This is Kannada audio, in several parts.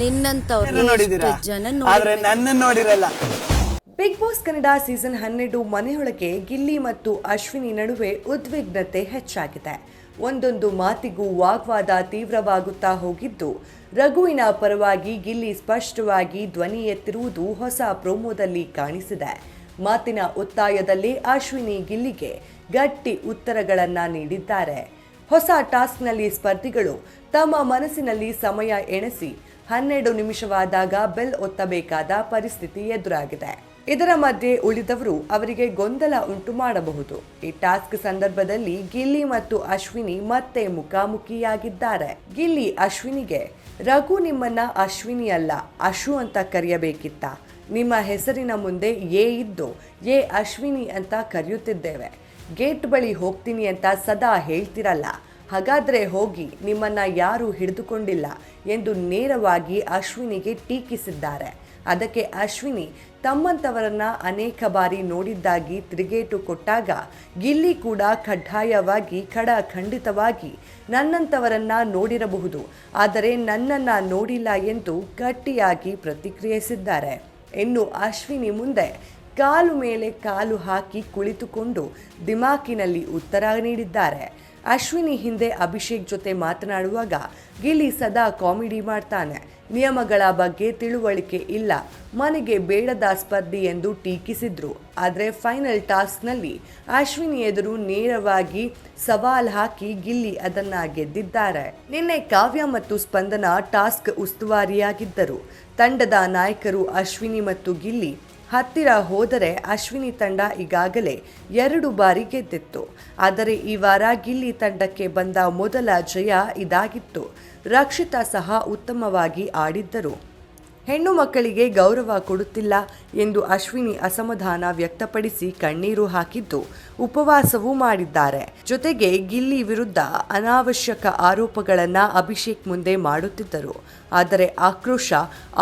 ನಿನ್ನಂತವ್ರು ನೋಡಿದೀರಾ ಎಷ್ಟು ಜನ ಆದ್ರೆ ನೋಡಿ ನನ್ನ ನೋಡಿರಲ್ಲ. ಬಿಗ್ ಬಾಸ್ ಕನ್ನಡ ಸೀಸನ್ ಹನ್ನೆರಡು ಮನೆಯೊಳಗೆ ಗಿಲ್ಲಿ ಮತ್ತು ಅಶ್ವಿನಿ ನಡುವೆ ಉದ್ವಿಗ್ನತೆ ಹೆಚ್ಚಾಗಿದೆ. ಒಂದೊಂದು ಮಾತಿಗೂ ವಾಗ್ವಾದ ತೀವ್ರವಾಗುತ್ತಾ ಹೋಗಿದ್ದು ರಘುವಿನ ಪರವಾಗಿ ಗಿಲ್ಲಿ ಸ್ಪಷ್ಟವಾಗಿ ಧ್ವನಿ ಎತ್ತಿರುವುದು ಹೊಸ ಪ್ರೋಮೋದಲ್ಲಿ ಕಾಣಿಸಿದೆ. ಮಾತಿನ ಒತ್ತಾಯದಲ್ಲಿ ಅಶ್ವಿನಿ ಗಿಲ್ಲಿಗೆ ಗಟ್ಟಿ ಉತ್ತರಗಳನ್ನ ನೀಡಿದ್ದಾರೆ. ಹೊಸ ಟಾಸ್ಕ್ನಲ್ಲಿ ಸ್ಪರ್ಧಿಗಳು ತಮ್ಮ ಮನಸ್ಸಿನಲ್ಲಿ ಸಮಯ ಎಣಿಸಿ ಹನ್ನೆರಡು ನಿಮಿಷವಾದಾಗ ಬೆಲ್ ಒತ್ತಬೇಕಾದ ಪರಿಸ್ಥಿತಿ ಎದುರಾಗಿದೆ. ಇದರ ಮಧ್ಯೆ ಉಳಿದವರು ಅವರಿಗೆ ಗೊಂದಲ ಉಂಟು ಮಾಡಬಹುದು. ಈ ಟಾಸ್ಕ್ ಸಂದರ್ಭದಲ್ಲಿ ಗಿಲ್ಲಿ ಮತ್ತು ಅಶ್ವಿನಿ ಮತ್ತೆ ಮುಖಾಮುಖಿಯಾಗಿದ್ದಾರೆ. ಗಿಲ್ಲಿ ಅಶ್ವಿನಿಗೆ, ರಘು ನಿಮ್ಮನ್ನ ಅಶ್ವಿನಿ ಅಲ್ಲ, ಅಶು ಅಂತ ಕರೆಯಬೇಕಿತ್ತ. ನಿಮ್ಮ ಹೆಸರಿನ ಮುಂದೆ ಎ ಇದ್ದು, ಎ ಅಶ್ವಿನಿ ಅಂತ ಕರೆಯುತ್ತಿದ್ದೇವೆ. ಗೇಟ್ ಬಳಿ ಹೋಗ್ತೀನಿ ಅಂತ ಸದಾ ಹೇಳ್ತಿರಲ್ಲ. ಹಾಗಾದ್ರೆ ಹೋಗಿ ನಿಮ್ಮನ್ನ ಯಾರು ಹಿಡಿದುಕೊಂಡಿಲ್ಲ ಎಂದು ನೇರವಾಗಿ ಅಶ್ವಿನಿಗೆ ಟೀಕಿಸಿದ್ದಾರೆ. ಅದಕ್ಕೆ ಅಶ್ವಿನಿ ತಮ್ಮಂತವರನ್ನ ಅನೇಕ ಬಾರಿ ನೋಡಿದ್ದಾಗಿ ತಿರುಗೇಟು ಕೊಟ್ಟಾಗ ಗಿಲ್ಲಿ ಕೂಡ ಕಡ್ಡಾಯವಾಗಿ ಖಡ ಖಂಡಿತವಾಗಿ ನನ್ನಂಥವರನ್ನ ನೋಡಿರಬಹುದು. ಆದರೆ ನನ್ನನ್ನ ನೋಡಿಲ್ಲ ಎಂದು ಗಟ್ಟಿಯಾಗಿ ಪ್ರತಿಕ್ರಿಯಿಸಿದ್ದಾರೆ. ಇನ್ನು ಅಶ್ವಿನಿ ಮುಂದೆ ಕಾಲು ಮೇಲೆ ಕಾಲು ಹಾಕಿ ಕುಳಿತುಕೊಂಡು ದಿಮಾಕಿನಲ್ಲಿ ಉತ್ತರ ನೀಡಿದ್ದಾರೆ. ಅಶ್ವಿನಿ ಹಿಂದೆ ಅಭಿಷೇಕ್ ಜೊತೆ ಮಾತನಾಡುವಾಗ ಗಿಲ್ಲಿ ಸದಾ ಕಾಮಿಡಿ ಮಾಡ್ತಾನೆ. ನಿಯಮಗಳ ಬಗ್ಗೆ ತಿಳುವಳಿಕೆ ಇಲ್ಲ. ಮನೆಗೆ ಬೇಡದ ಸ್ಪರ್ಧಿ ಎಂದು ಟೀಕಿಸಿದ್ರು. ಆದರೆ ಫೈನಲ್ ಟಾಸ್ಕ್ನಲ್ಲಿ ಅಶ್ವಿನಿ ಎದುರು ನೇರವಾಗಿ ಸವಾಲ್ ಹಾಕಿ ಗಿಲ್ಲಿ ಅದನ್ನ ಗೆದ್ದಿದ್ದಾರೆ ನಿನ್ನೆ ಕಾವ್ಯ ಮತ್ತು ಸ್ಪಂದನ ಟಾಸ್ಕ್ ಉಸ್ತುವಾರಿಯಾಗಿದ್ದರು. ತಂಡದ ನಾಯಕರು ಅಶ್ವಿನಿ ಮತ್ತು ಗಿಲ್ಲಿ ಹತ್ತಿರ ಹೋದರೆ ಅಶ್ವಿನಿ ತಂಡ ಈಗಾಗಲೇ ಎರಡು ಬಾರಿ ಗೆದ್ದಿತ್ತು. ಆದರೆ ಈ ವಾರ ಗಿಲ್ಲಿ ತಂಡಕ್ಕೆ ಬಂದ ಮೊದಲ ಜಯ ಇದಾಗಿತ್ತು. ರಕ್ಷಿತಾ ಸಹ ಉತ್ತಮವಾಗಿ ಆಡಿದ್ದರು. ಹೆಣ್ಣು ಮಕ್ಕಳಿಗೆ ಗೌರವ ಕೊಡುತ್ತಿಲ್ಲ ಎಂದು ಅಶ್ವಿನಿ ಅಸಮಾಧಾನ ವ್ಯಕ್ತಪಡಿಸಿ ಕಣ್ಣೀರು ಹಾಕಿದ್ದು ಉಪವಾಸವೂ ಮಾಡಿದ್ದಾರೆ. ಜೊತೆಗೆ ಗಿಲ್ಲಿ ವಿರುದ್ಧ ಅನಾವಶ್ಯಕ ಆರೋಪಗಳನ್ನು ಅಭಿಷೇಕ್ ಮುಂದೆ ಮಾಡುತ್ತಿದ್ದರು. ಆದರೆ ಆಕ್ರೋಶ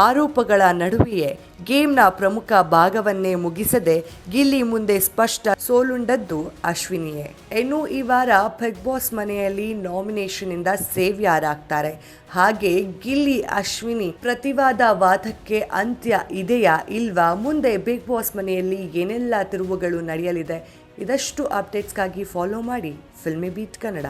ಆರೋಪಗಳ ನಡುವೆಯೇ ಗೇಮ್ನ ಪ್ರಮುಖ ಭಾಗವನ್ನೇ ಮುಗಿಸದೆ ಗಿಲ್ಲಿ ಮುಂದೆ ಸ್ಪಷ್ಟ ಸೋಲುಂಡದ್ದು ಅಶ್ವಿನಿಯೇ. ಇನ್ನು ಈ ವಾರ ಬಿಗ್ ಬಾಸ್ ಮನೆಯಲ್ಲಿ ನಾಮಿನೇಷನ್ ಇಂದ ಸೇವ್ ಯಾರಾಗ್ತಾರೆ ಹಾಗೆ ಗಿಲ್ಲಿ ಅಶ್ವಿನಿ ಪ್ರತಿವಾದ ವಾದಕ್ಕೆ ಅಂತ್ಯ ಇದೆಯಾ ಇಲ್ವಾ? ಮುಂದೆ ಬಿಗ್ ಬಾಸ್ ಮನೆಯಲ್ಲಿ ಏನೆಲ್ಲ ತಿರುವುಗಳು ನಡೆಯಲಿದೆ? ಇದಷ್ಟು ಅಪ್ಡೇಟ್ಸ್ಗಾಗಿ ಫಾಲೋ ಮಾಡಿ ಫಿಲ್ಮಿ ಬೀಟ್ ಕನ್ನಡ